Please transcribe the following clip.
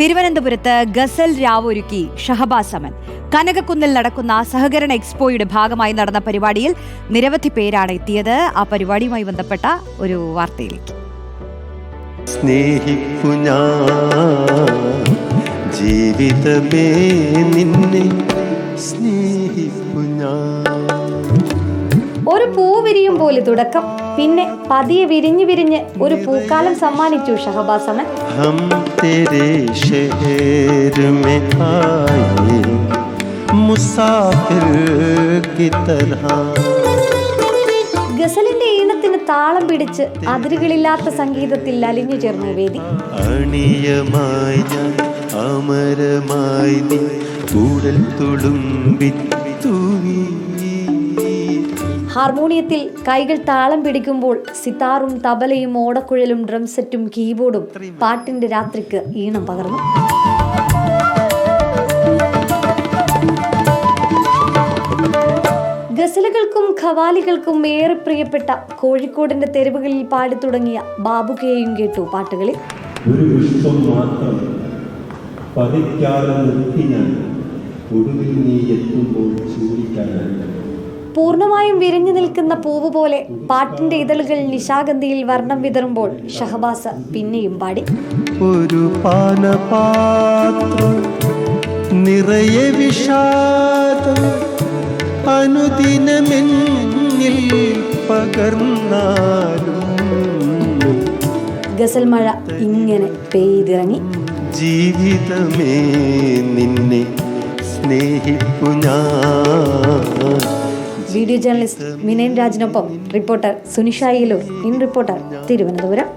തിരുവനന്തപുരത്ത് ഗസൽ രാവൊരുക്കി ഷഹബാസ് സമൻ കനകക്കുന്നിൽ നടക്കുന്ന സഹകരണ എക്സ്പോയുടെ ഭാഗമായി നടന്ന പരിപാടിയിൽ നിരവധി പേരാണ് എത്തിയത്. ആ പരിപാടിയുമായി ബന്ധപ്പെട്ട ഒരു വാർത്തയിലേക്ക്. സ്നേഹിപ്പു ജീവിതമേ നിന്നെ സ്നേഹിപ്പു ഞാൻ. വിരിയും പോലെ തുടക്കം. പിന്നെ പതിയെ വിരിഞ്ഞു വിരിഞ്ഞ് ഒരു പൂക്കാലം സമ്മാനിച്ചു ഷഹബാസമൻ. ഗസലിന്റെ ഈണത്തിന് താളം പിടിച്ച് അതിരുകളില്ലാത്ത സംഗീതത്തിൽ അലിഞ്ഞു ചേർന്ന വേദി. അണിയമായി അമരമായി കൂടൽ തുടും ഹാർമോണിയത്തിൽ കൈകൾ താളം പിടിക്കുമ്പോൾ സിതാറും തബലയും ഓടക്കുഴലും ഡ്രം സെറ്റും കീബോർഡും പാട്ടിന്റെ രാത്രിക്ക് ഈണം പകർന്നു. ഗസലുകൾക്കും ഖവാലികൾക്കും ഏറെ പ്രിയപ്പെട്ട കോഴിക്കോടിന്റെ തെരുവുകളിൽ പാടി തുടങ്ങിയ ബാബുകയെയും കേട്ടു പാട്ടുകളിൽ ഒരു പുഷ്പം മാത്രം പതിക്കാതെ നിർത്തി ഞാൻ. ഒടുവിൽ നീ എത്തുമ്പോൾ ചൂടിക്കാനായി പൂർണമായും വിരിഞ്ഞു നിൽക്കുന്ന പൂവ് പോലെ പാട്ടിന്റെ ഇതളുകൾ നിശാഗന്ധിയിൽ വർണം വിതറുമ്പോൾ ഷഹബാസ് പിന്നെയും പാടി. ഒരു പാനപാത്രം നിറയെ വിഷാദം അനുദിനമെന്നിൽ പകർന്നാലും. ഗസൽ മഴ ഇങ്ങനെ പെയ്തിറങ്ങി. ജീവിതമേ നിന്നെ സ്നേഹിപ്പു ഞാൻ. Video journalist മിനയൻ രാജിനൊപ്പം reporter Sunisha Eloor in reporter Thiruvananthapuram.